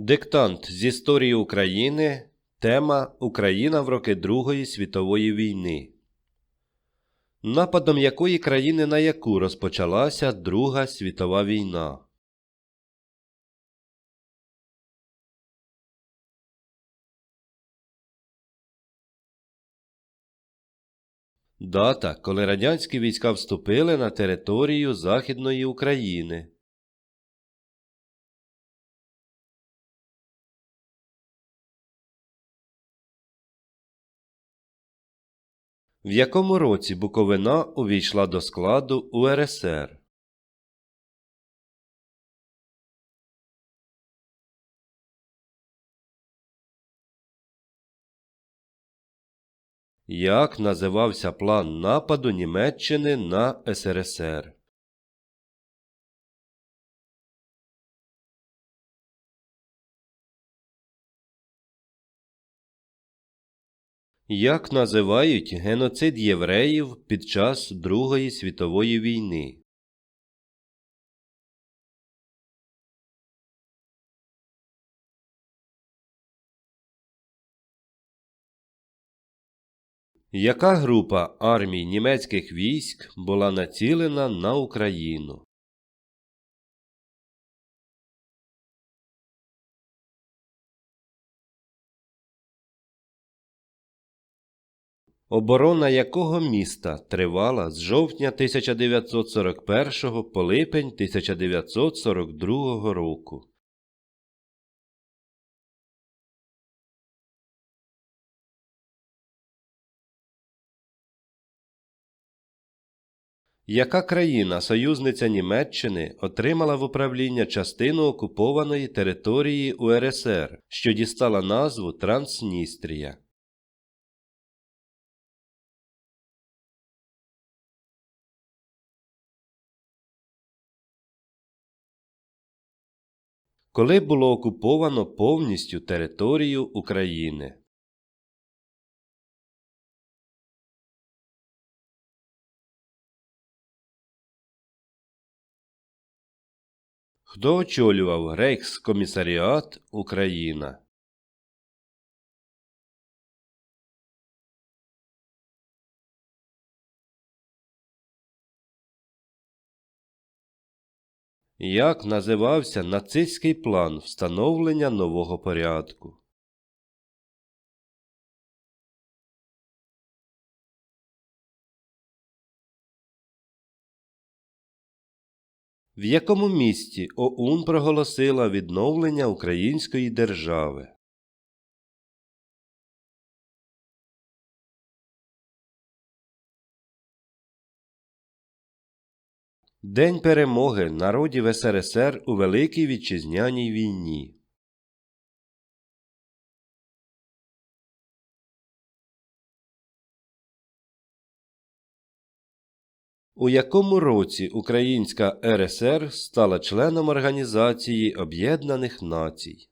Диктант з історії України. Тема Україна в роки Другої світової війни. Нападом якої країни на яку розпочалася Друга світова війна? Дата, коли радянські війська вступили на територію Західної України. В якому році Буковина увійшла до складу УРСР? Як називався план нападу Німеччини на СРСР? Як називають геноцид євреїв під час Другої світової війни? Яка група армій німецьких військ була націлена на Україну? Оборона якого міста тривала з жовтня 1941 по липень 1942 року? Яка країна, союзниця Німеччини, отримала в управління частину окупованої території УРСР, що дістала назву Трансністрія? Коли було окуповано повністю територію України? Хто очолював Рейхскомісаріат Україна? Як називався нацистський план встановлення нового порядку? В якому місті ОУН проголосила відновлення української держави? День перемоги народів СРСР у Великій Вітчизняній війні. У якому році Українська РСР стала членом Організації Об'єднаних Націй?